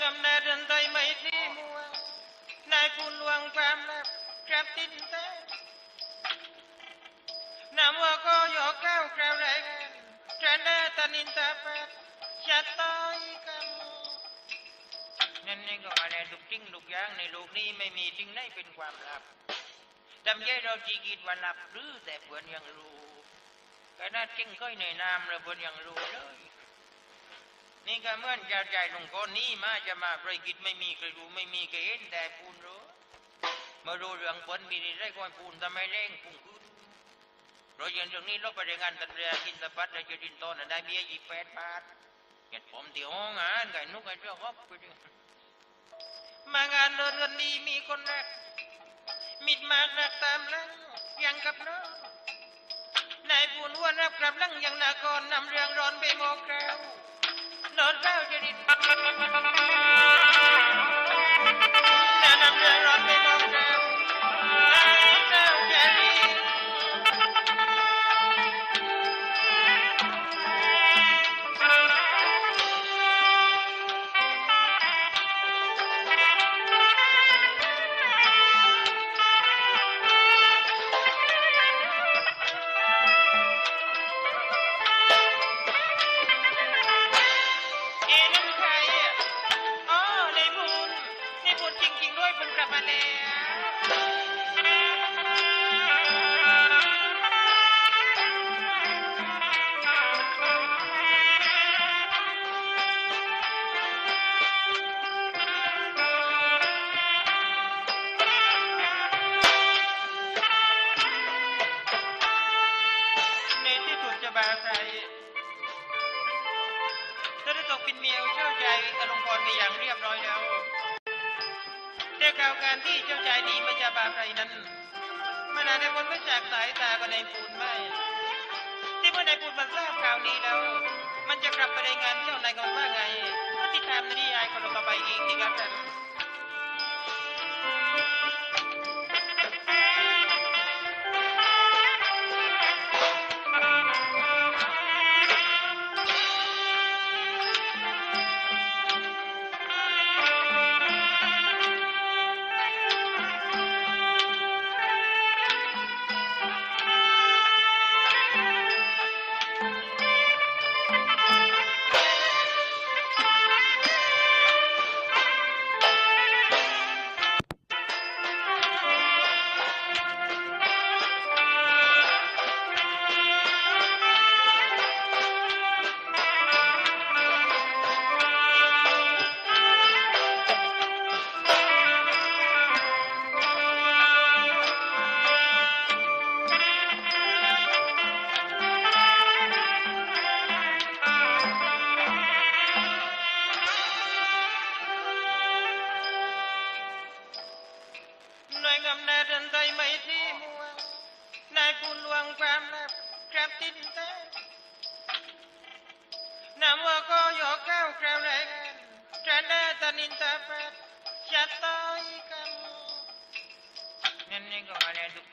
งำนาเดินไทยไม่ที่มัวนายคุณลวงความลับครับตินเต้นำว่าก็ยกข้าวคราวไรกันกระนาตานินตาปัดจะต้อยกันนั่นนี่ก็อะไรทุกทิ้งทุกย่างในโลกนี้ไม่มีทิ้งไหนเป็นความลับทำใจเราจีกิดว่าลับหรือแต่เพื่อนยังรู้กระนาทิ้งก้อยในน้ำเราเพื่อนยังรู้เลย นี่ก็เหมื่อนจะใจหลวงคนนี้มาจะมาประกิจไม่มีใครรู้ไม่มีใครเห็นแต่ปูนรู้มารู้เรื่องฝนมีได้ก่อนปูนทำไมเร่งปุ่งขึ้นเราเย็นตรงนี้เราไปรายงานตันเรียกินตะพัดเราจะดินต้นได้เบี้ยยี่แปดบาทเห็นผมที่ห้องานไก่นุกไก่เจ้าฮอบไปดิมางานเรือนนี้มีคนรักมิดมากรักตามหลังยังกับน้องนายปูนอ้วนรับกลับลังยังนาครนำเรื่องร้อนไปโมกแกว น ได้พ้นไปจากสายตากับนายปูนไม่ที่เมื่อนายปูนมันทราบข่าวนี้แล้ว มันจะกลับไปรายงานเจ้านายกันว่าไงว่าที่ทำในนิยายก็ลงมาไปอีกที่กัน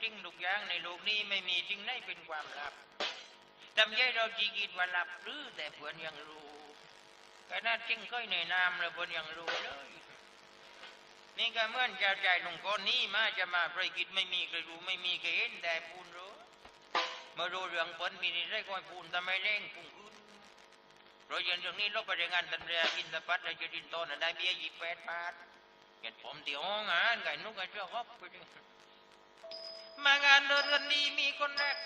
ริงทุกอย่างในโลกนี้ไม่มีทิ้งไหนเป็นความลับทำใจเราจีกิดว่าลับหรือแต่เพื่อนยังรู้กระนาทิ้งก้อยในน้ำแล้วเพื่อนยังรู้เลยนี่ก็เมื่อนจะใจหลวงคนนี้มาจะมาประกิจไม่มีใครรู้ไม่มีใครเห็นแต่ปูนรู้มารู้เรื่องฝนมีได้ก่อนปูนทำไมเร่งปุ่งขึ้นเราเย็นตรงนี้เราไปรายงานตันเรียกินตะพัดเราจะดินต้นได้เบี้ยยี่แปดบาทเห็นผมที่ห้องานไก่นุกไก่เจ้าฮอบไปดิ มางานเงินเงินดีมีคนรัก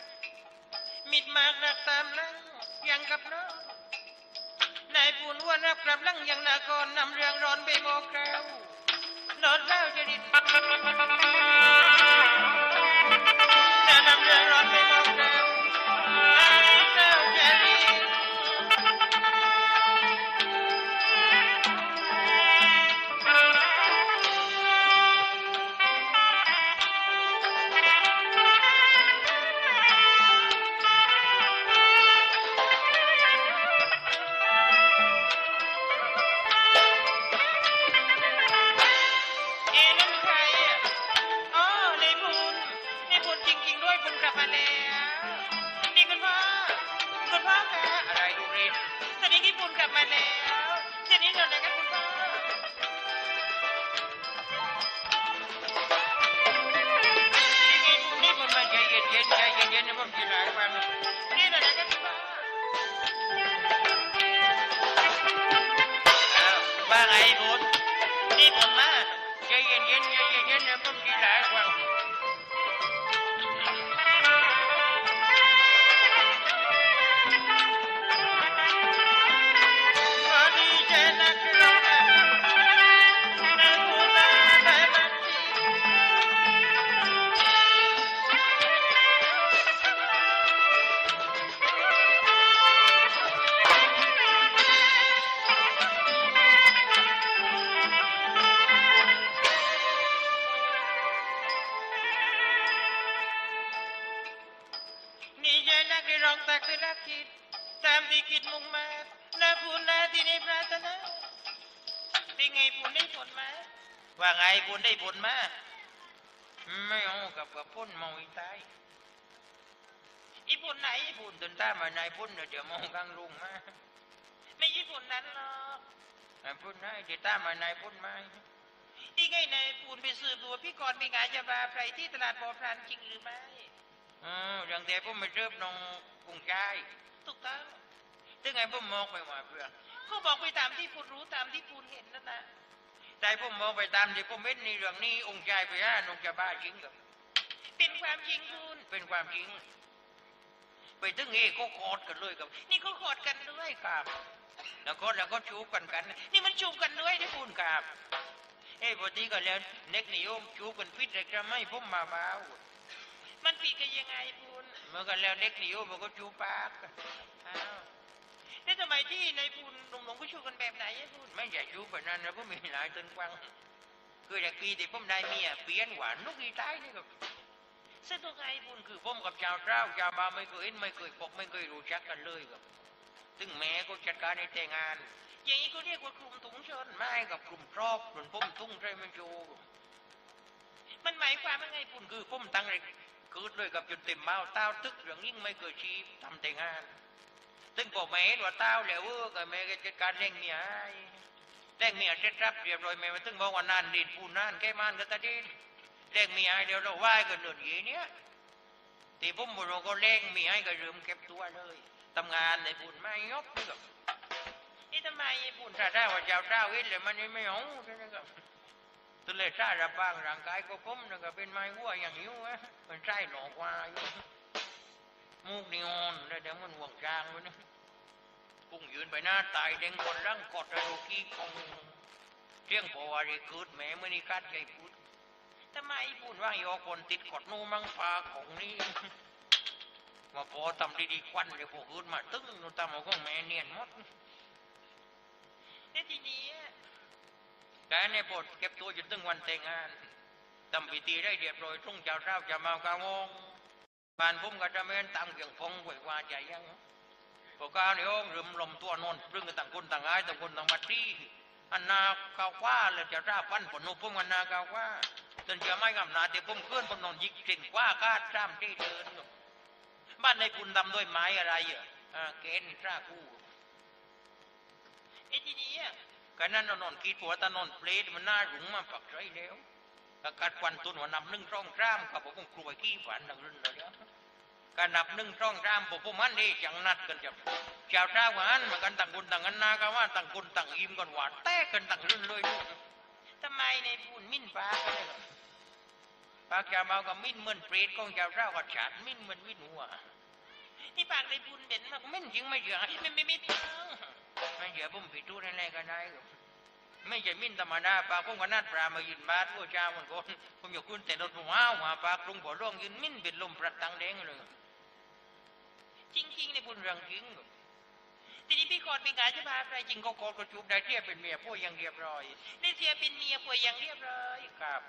มิดมากรักตามลังยังกับน้องนายปูนอ้วนรับกลับลังยังนาครนำเรื่องร้อนไปโมกแกวนอนแล้วจะดินนำเรือร้อนไปม ตื่นตามาในปุ่นเดี๋ยวเดี๋ยวมองกลางลุงมาไม่ญี่ปุ่นนั้นหรอกไอ้ปุ่นไหนเดี๋ยวตามมาในปุ่นมาที่ไงในปุ่นไปสืบดูว่าพี่กรณ์มีงานจะมาใครที่ตลาดบอพรานจริงหรือไม่อืมเรื่องแต่ผมไม่เริ่มน้องกุ้งใจถูกต้องถึงไงผมมองไปว่าเพื่อนก็บอกไปตามที่พูดรู้ตามที่พูดเห็นนั่นนะแต่ผมมองไปตามที่ผมเห็นในเรื่องนี้องค์ใจไปฮะน้องจะบ้าจริงกับเป็นความจริงคุณเป็นความจริง ไปถึงเอก็กอดกันเลยกับ นี่ก็กอดกันด้วยครับ แล้วก็แล้วก็จูบกันกัน นี่มันจูบกันด้วยที่คุณครับเอ้พอดีก็แล้วเน็กนิยมจูบกันพิษเลยจะไม่ผมมาบ้ามันปีกันยังไงพูนเมื่อกันแล้วเด็กหนีมันก็จูบปากอ้าวแล้วทำไมที่ในพูนหนุ่มๆก็ชูกันแบบไหนพูนไม่ใช่ชูแบบนั้นนะผมมีหลายตึงฟังคือจากปีที่ผมได้เมียเปลี่ยนหวานนุกอีตายนี่กั เส้นตัวไงพูนคือผมกับชาวเจ้าชาวบ้านไม่เคยเห็นไม่เคยพบไม่เคยรู้จักกันเลยกับซึ่งแม่ก็จัดการในแต่งงานอย่างนี้ก็เรียกว่ากลุ่มถุงชนไม่กับกลุ่มครอบกลุ่มผมตุ้งใจมันโจมันหมายความว่าไงปุ่นคือผมตั้งเลยเกิดเลยกับจนเต็มเมาเต้าตึกเรื่องยิ่งไม่เคยชีพทำแต่งานซึ่งพอแม่ห็นว่าเต้าแล้วเออก็แม่ก็จัดการเร่งเมียให้เร่งเมียเสร็จรับเรียบร้อยแม่มาถึงบอกว่านานดิดปูนานแก้มานก็ตะดิน เร่งมียให้เดี๋ยวเราไหว้กันเดือนยีเนี้ยตีผมบุรุษก็เร่งมียให้ก็เริ่มเก็บตัวเลยทำงานในปุ่นไม่ยกนี่กับนี่ทำไมไอ้ปุ่นถ้าได้ว่าเจ้าเจ้าเห็นเลยมันไม่เอาใช่ไหมครับตุเลชาระบางร่างกายก็ผมนึกว่าเป็นไม้วัวอย่างนี้วะมันใช่หลอกว่าอยู่มูกนี่อ่อนแล้วเดี๋ยวมันห่วงจางวะนะกุ้งยืนไปหน้าตายเด้งคนร่างกดระดูกี้คงเที่ยงพอวารีคืดแม่มื่อนี้กัดใหญ่พูด ทำไมพูดว่าโยคนติดกดนูมังฟ้าของนี่มาพอทำดีๆควันเดี๋ยวพวกคืนมาตึ้งนูทำเอาของแม่เนียนหมดแต่ทีนี้แต่ในบทเก็บตัวจนถึงวันแต่งงานทำพิธีได้เรียบร้อยทุ่งเจ้าเจ้าจะมากางงบ้านผมก็จะเม่นตามเกี่ยงพงไว้ว่าใจยังพวกก้าวนี่โอ้งรึมลมตัวนอนเรื่องกันต่างคนต่างอายต่างคนต่างบัดที่อันนาข้าวว่าเลยจะราบวันผลนุพุ่มอันนาข้าวว่า จนจะไม่กำนาเดี๋ยวผมเคลื่อนผมนอนยิกเก่งกว่าคาดจ้ามที่เดินบ้านในคุณทำด้วยไม้อะไรอะอ่าเกณฑ์ราคู่ไอ้ทีนี้กันนั้นนอนคิดว่าตานอนเปรตมันน่าหลงมาปักใจแล้วอากาศควันตุนว่านำหนึ่งร่องร่ามกับผมครูไปขี้ฝันดังรื่นเลยการนับหนึ่งร่องร่ามผมผมมันนี่จังนัดกันจะชาวท่าวันมือนกันต่างคนต่างกันนาก็ว่าต่างคนต่างอิ่มกันหวานแตกกันต่างรื่นเลยทำไมในพูนมิ้นปลากันเลย ปากชาวเมากับมิ้นเหมือนเปรตของชาวท่ากับฉาดมิ้นเหมือนมิ้นหัวนี่ปากในพูนเป็นมากมิ้นจริงไม่เชื่อไม่ไม่ไม่ไม่เชื่อผมผิดทุกแน่ๆก็ได้ไม่ใช่มิ้นธรรมดาปากผมก็นัดปลามายืนบาดผู้ชามันคนผมอยากคุณแต่รถผมว้าวมาปากลุงบ่อร่องยืนมิ้นเป็นลมปรัดตังแดงเลยจริงๆในบุญรื่องจริงทีนี้พี่กอดมีงาจะพาใครจริงก็กอดก็จูบได้เทียบเป็นเมียผู้ยังเรียบร้อยได้เทียบเป็นเมียผู้ยังเรียบร้อยครับ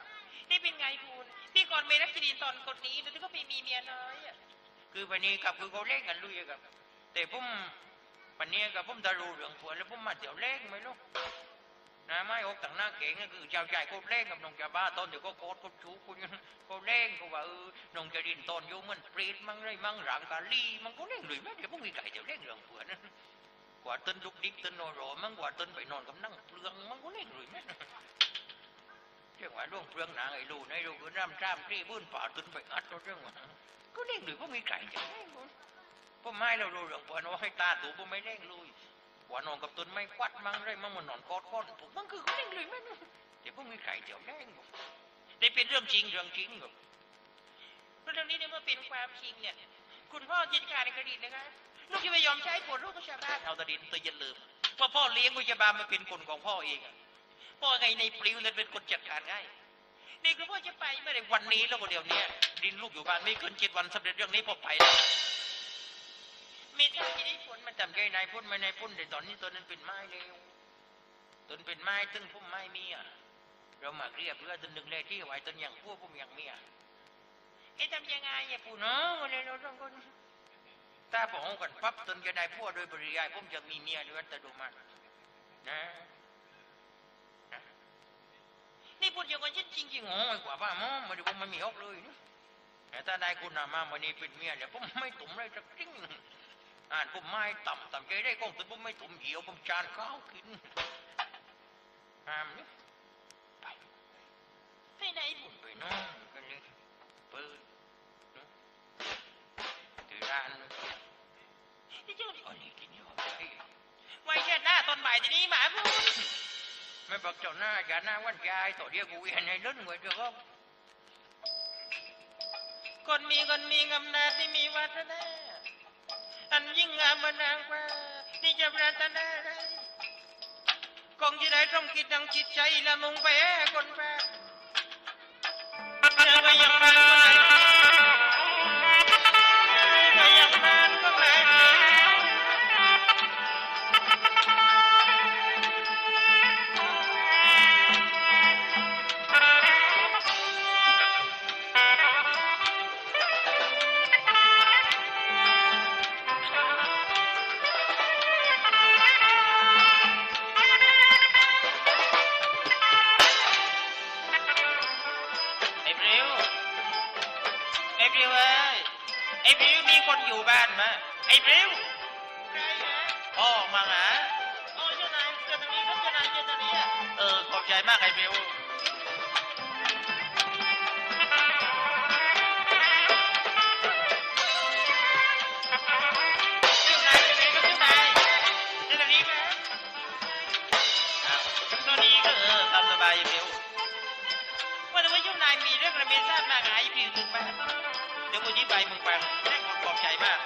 นี่เป็นไงคุณพี่ก่อดไม่รักจรินตอนคนนี้แล้วก็ไปมีเมียน้อยอะคือวันนี้กับคือเขาเล่นกันลุยกับแต่ผมวันนี้กับผมจะรู้เรื่องผัวแล้วผมมาเดี๋ยวเล่นไหมลูกนะไม่อกต่างหน้าเก่งก็คือเจ้าใหญ่ก็เล่งกับน้องจะบ้าต้นเดี๋ยวก็โกดก็ชูคุณก็เล่งก็ว่าเออน้องจะดินตอนอยู่มันเปรีดมั่งไรมั่งหลังกาลีมันก็เล่งเลยแม่เดี๋ยวพวกมีไก่เดี๋ยวเล่งเรื่องเผื่นกว่าต้นลุกดิกต้นโนโรมั่งกว่าต้นไปนอนกับนั่งเปลืองมันก็เล่งเลยแม่ รื่องว่าล่วงเปลืองหนังไอ้ลูในลูกก็น้ำจ้ามที่พื้นป่าต้นไปอัดเรื่องว่าก็เล่งเลยพวกมีไก่เดี๋ยวเล่งผมไม่เรารู้เรื่องเผื่อนว่าให้ตาตูผมไม่เล่งเลยผว่านอนกับต้นไม้ควัดมั่งไรมั่งมันนอนกอดก้อนผมมันคือเขาเล่นเลยมันเดี๋ยวพวกมีใครเดี๋ยวแน่งบอกนี่เป็นเรื่องจริงเรื่องจริงบอกเรื่องนี้เนี่ยเมื่อเป็นความจริงเนี่ยคุณพ่อจิตการในคดีนะคะลูกจะไม่ยอมใช้ผลลูกก็ชาวบ้านเอาแตะดินตัวอย่าลืมว่าพ่อเลี้ยงวิจบาลมาเป็นคนของพ่อเองอะ พ่อไงในปลิวเลยเป็นคนจัดการง่ายนี่คือพ่อจะไปไม่ได้วันนี้แล้วก็เดี๋ยวเนี้ยดินลูกอยู่บ้านไม่เกินเจ็ดวันสำเร็จเรื่องนี้พ่อไปแล้วมีท่าทีนี้ผลมันจำใจนายพุ่นไม่นายพุ่นแต่ตอนนี้ตัวนั้นเป็นไม้เร็วต้นเป็นไม้ตึงพุ่มไม้มีอะเรามาเรียบเรือต้นหนึ่งเลยที่ไว้ต้นอย่างพวกพุ่มอย่างเมียไอ้ทำยังไงอย่าปู่เนาเนาะะวันนี้เราต้องคนถ้าบอกกันปั๊บต้นจะได้พวกโดยปริยายผมจะมีเมียด้วยอัตโนมัตินะนะ นี่พูดอย่างกันจริงจริงโอ้ยกว่าบ้าหมอมาด้ผมไม่มีออกเลยนี่แต่ถ้าได้คุณนามาวันนี้เป็นเมียเดี๋ยวผมไม่ตุ่มเลยสักทิ้งงอ่านผมไม่ต่ำต่ำใจได้กองแต่ผมไม่ตุ่มเหี่ยวผมจานข้าวกินห้ามนี่ไปไปไหนบุญไปน้อง นไว้เดี๋ยวก็คนมีคนมีอำนาจที่มีวัฒนะอันยิ่งงามมานางกว่านี่จะปรารถนาอะไรคงจะได้ต้องคิดดังจิตใจละมุงไปแห่คนบ้าเธอก็ยังมัน เออตามสบายไอ้ปลิวว่าแต่ว่าเจ้านายมีเรื่องระไรไม่ทราบมาหาไอ้ผิวถึงมาเดี๋ยวกูยิ้มไปมึงฟังขอบใจมาก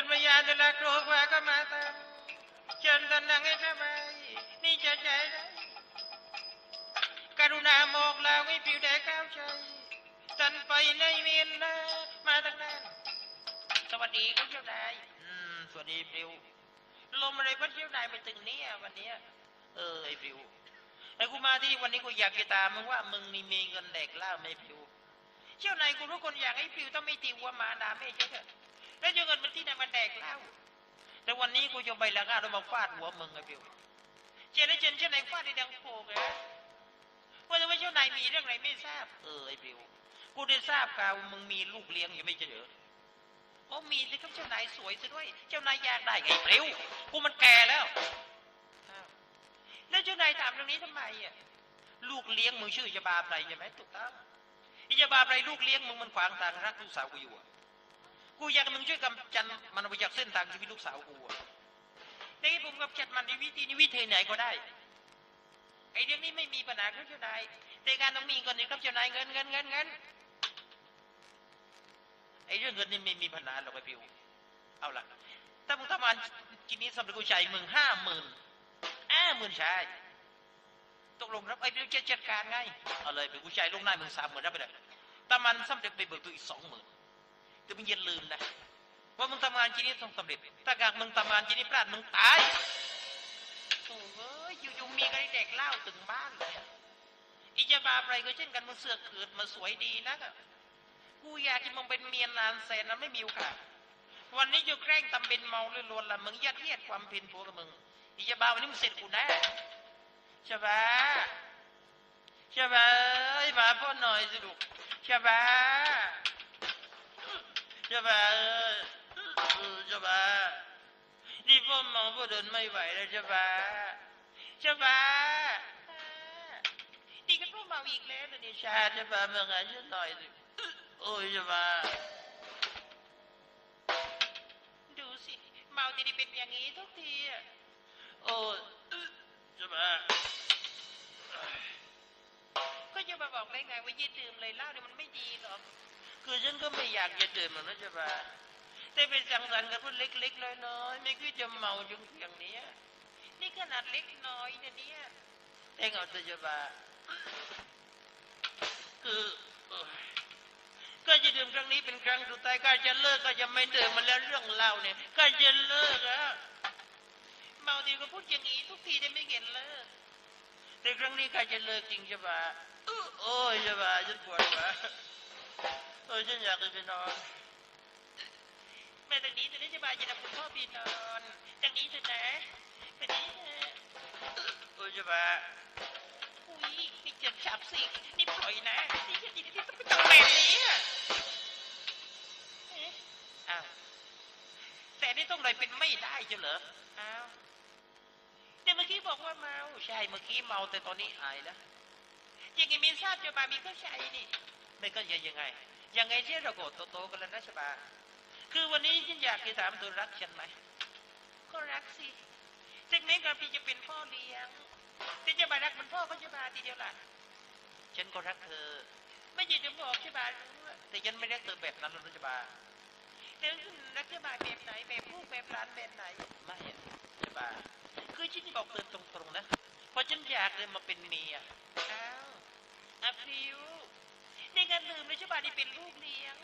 เห็นตันมายาจะละกลัวว่าก็มาตามเชิญตันนั่งให้สบายนี่จะใจได้กรุณาหมอกลาให้ผิวแดงก้าวใจตันไปในเมียนนามาตั้งนานสวัสดีครับเจ้านายอืมสวัสดีปลิวลมอะไรพัดเจ้านายไปถึงเนี้วันเนี้ยเออไอ้ปลิวไอ้กูมาที่วันนี้กูอยากจะตามมึงว่ามึงนี่มีเงินแดกเหล้าไหมปลิวเจ้านายกูรู้คนอยากให้ผิวต้องไม่ตีวัวมาดาไม่ใช่เหรอ แล้วจะเงินมันที่ไหนมันแดกเล้าแต่วันนี้กูจะไปละก้าแล้วมาฟาดหัวมึงไอ้ปลิวเจได้เจนเจ้านายฟาดในดังโผล่เลยนะว่าแต่ว่าเจ้านายมีเรื่องอะไรไม่ทราบ เออไอ้ปลิวกูได้ทราบข่าวมึงมีลูกเลี้ยงอยู่ไม่ใช่เหรอโอ้มีสิครับเจ้านายสวยซะด้วย เจ้านายอยากได้ไอ้ปลวกูมันแก่แล้วแล้วเจ้านายถามเรื่องนี้ทำไมอะลูกเลี้ยงมึงชื่อจะบาปไรใช่ไหมถูกต้องอีจะบาปไรลูกเลี้ยงมึงมันขวางทางรักลูกสาวกูอยู่อะ กูอยากมึงช่วยกำจัดมันไปจากเส้นทางชีวิตลูกสาวกูอะในผมกับจัดมันในวิธีนี้วิธีไหนก็ได้ ไอ้เรื่องนี้ไม่มีปัญหาครับเจ้านายแต่การต้องมีก่อนนี่ครับเจ้านายเงินเงินเงินเงินไอ้เรื่องเงินนี่ไม่มีปัญหาหรอกไอ้ปลิวเอาล่ะถ้ามึงทำงานกินนี้สำหรับกูจ่ายมึงห้าหมื่นห้าหมื่นใช่ตกลงรับไอ้เรื่องจะจัดการไงเอาเลยไปกูจ่ายลวงหน้ามึงสามหมื่นรับไปเลยแต่มันสำเร็จไปเบิกตัวอีกสองหมื่น แต่มึงอย่าลืมนะว่ามึงทำงานที่นี่ต้องสำเร็จ ถ้าหากมึงทำงานที่นี่พลาดมึงตายโอ้เว้ยอยู่ๆมีกันเด็กเล่าถึงบ้านเลยอะไอ้จะบาอะไรก็เช่นกันมึงเสือกเกิดมาสวยดีนักอะกูอยากจะมึงเป็นเมียนานแสนนั้นไม่มีโอกาสวันนี้จะแกล้งทำเป็นเมาหรือลวนละมึงยัดเยียดความเป็นผัวกับมึงอีจะบาวันนี้มึงเสร็จกูแน่ใช่ปะใช่ปะไอ้มาพ่อหน่อยสิลูกใช่ปะ ใช่ปะเออเออใช่ปะนี่พ่อเมาพ่อเดินไม่ไหวแล้วใช่ปะใช่ปะนี่ก็ต้องเมาอีกแล้วนะนี่ชาจะมาเมืองานฉันหน่อยสิโอ้ยจะมาดูสิเมาทีนี่เป็นอย่างนี้ทุกทีอะโอ้ยจะมาก็จะมาบอกได้ไงว่าย่าดื่มเลยเหล้าเนี่ยมันไม่ดีหรอก คือฉันก็ไม่อยากจะดื่มหรอกนะจ๊ะมาแต่เป็นสังสรรค์กับพวกเล็ก ๆ น้อยๆไม่คิดจะเมาจนอย่างนี้นี่ขนาดเล็กน้อยนะเนี่ยแต่เอาแต่จะมาคือก็จะดื่มครั้งนี้เป็นครั้งสุดท้ายก็จะเลิกก็จะไม่ดื่มมันแล้วเรื่องเล่าเนี่ย ก็จะเลิกอะเมาทีก็พูดอย่างนี้ทุกทีได้ไม่เห็นเลิกแต่ครั้งนี้ก็จะเลิกจริงใช่ปะอื้อโอ้ยใช่ปะฉันปวดหัว โอ้ยฉันอยากจะไปนอนแม่ตรงนี้ตรงนี้จะมาจะนำคุณพ่อไปนอนตรงนี้เถอะนะตรงนี้เอะโอ้ยใช่ปะอุ้ยนี่เจ็บฉับสินี่ปล่อยนะนี่จะดีที่ต้องไปทำแบบนี้อะเอ๊ะอ้าวแต่นี่ต้องเลยเป็นไม่ได้จะเหรออ้าวแต่เมื่อกี้บอกว่าเมาใช่เมื่อกี้เมาแต่ตอนนี้หายแล้วยังไงมีทราบจะมามีก็ใช่นี่ไม่ก็ยังยังไง ยังไงที่เราโกรธโตๆกันแล้วนะชบาคือวันนี้ฉันอยากจะถามตัวรักฉันไหมก็รักสิจากนี้กับพี่จะเป็นพ่อเลี้ยงที่จะมารักเหมันพ่อเขาจะมาทีเดียวล่ะฉันก็รักเธอ ไม่ยินจะบอกใช่ไหมแต่ฉันไม่รักเธอแบบนั้นหรอกนะจะมาแล้วรักจะมาแบบไหนแบบลูกแบบหลานแบบไหนไม่อะจะมาคือฉันบอกเธอตรงๆนะเพราะฉันอยากเลยมาเป็นเมียอ้าวอาพิว ในงานลืมเลยใช่ป่ะนี่เป็นลูกเลี้ยง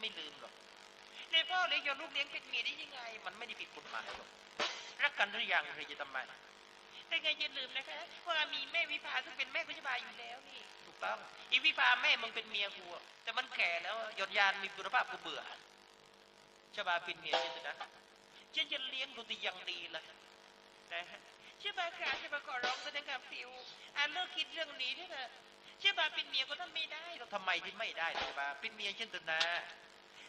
ไม่ลืมหรอกในพ่อเลยยอมลูกเลี้ยงเป็นเมียได้ยังไง มันไม่ได้ผิดกฎหมายหรอกรักกันหรือยังหรือจะทำไมแต่ไงอย่าลืมนะคะว่ามีแม่วิภาซึ่งเป็นแม่กุชบาอยู่แล้วนี่ถูกต้องอีวิภาแม่มึงเป็นเมียกูอะแต่มันแก่แล้วอะหยดยานมีคุณภาพกูเบื่อชบาเป็นเมียฉันนะฉันจะเลี้ยงดูตีอย่างดีเลยนะฮะชบาขาชบาขอร้องแสดงกับฟิวอ่านเลิกคิดเรื่องนี้ด้วยเถอะ เชบาเป็นเมียก็ทำไม่ได้หรอกทำไมที่ไม่ได้ล่ะชบาเป็นเมียฉันเถอะนะ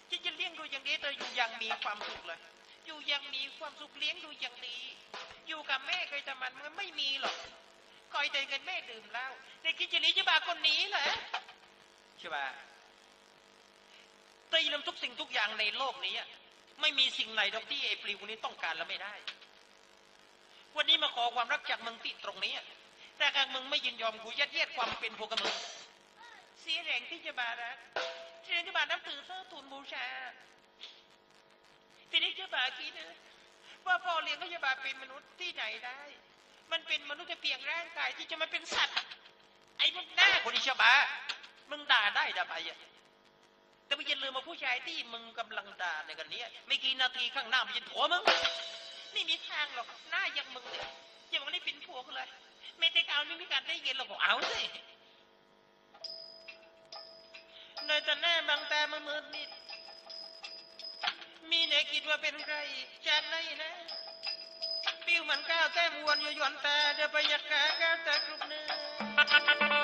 ฉันจะเลี้ยงดูอย่างดีเธออยู่อย่างมีความสุขเลย อยู่อย่างมีความสุขเลี้ยงดูอย่างดี อยู่กับแม่เคยทำมันมันไม่มีหรอกคอยใจกันแม่ดื่มเหล้าในคิดจะนี้จะบาคนนี้เหรอใช่ปะตีนำทุกสิ่งทุกอย่างในโลกนี้ไม่มีสิ่งไหนหรอกที่ไอ้ปลิวคนนี้ต้องการแล้วไม่ได้ วันนี้มาขอความรักจากมึงที่ตรงนี้ อะแต่หากมึงไม่ยินยอมกูยัดเยียดความเป็นพวกมึงเสียแรงที่จะบารักเสียแรงที่บานับถือเสื้อทูลบูชา ทีนี้จะบาคิดนะว่าพ่อเลี้ยงก็จะบาเป็นมนุษย์ที่ไหนได้ มันเป็นมนุษย์แต่เพียงร่างกายที่จะมาเป็นสัตว์ ไอ้พวกหน้าคนนี้ชบา มึงด่าได้ด่าไปอะแต่ไม่ย่าลืมมาผู้ชายที่มึงกำลังด่าในกันเนี้ยไม่กี่นาทีข้างหน้ามันจะผัวมึง นี่มีทางหรอกหน้ายังมึงเนี่ยยังไม่ได้เป็นผัวกเลย ไม่ได้เอาไม่มีการได้ยินเรากบอกเอาสิในแต่แน่บางตามืดนิด มีไหนคิดว่าเป็นใครจากไหนนะปิ้วมันก้าวแต้มวนอยู่ย่อนตาเดี๋ยวไปยัดขาก้าวตากรุบเนื้อ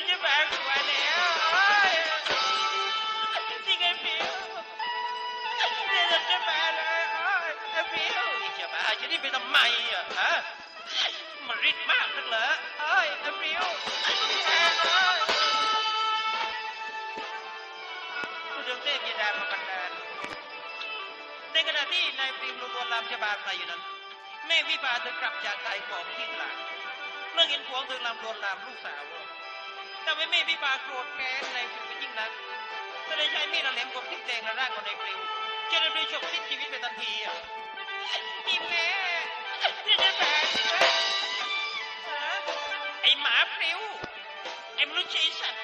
นี่อย่าเลยเจ้าแม่ผัวแล้วโอ้ยนี่ไงปีนี่เจ้าแม่เลยโอ้ยไอ้ปีนี่เจ้าแม่จะนี่ไปทำไมอะฮะมันริดมากนักเหรอโอ้ยไอ้ปีแอนโอ้ยผู้ดำเนินกิจกามากันดานในขณะที่นายปริมลุงวนลำชบาใครอยู่นั้นแม่วิบาเธอกลับจากไต่ของที่ตลาดเมื่อเห็นผัวเธอลำโดนลามลูกสาว ทำให้แม่วิบาโกรธแค้นในปริมเป็นยิ่งนักก็เลยใช้มีดแหลมกบทิ่มแทงระร่างของนายปริมจะดำเนินฉกสิ้นชีวิตไปทันทีอะนี่แม่นี่จะแบกไอหมาปลิวไอมนุษย์ไอสัตว์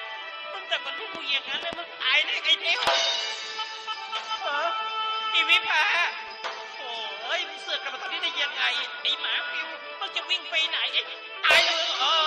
มึงแต่กับลูกกูอย่างนั้นแล้วมึงตายได้ไงเดียวเออไอ้วิภาโอ้ยมึงเสือกกลับมาตอนนี้ได้ยังไงไอหมาฟิวมึงจะวิ่งไปไหนตายเลยโอ้ยต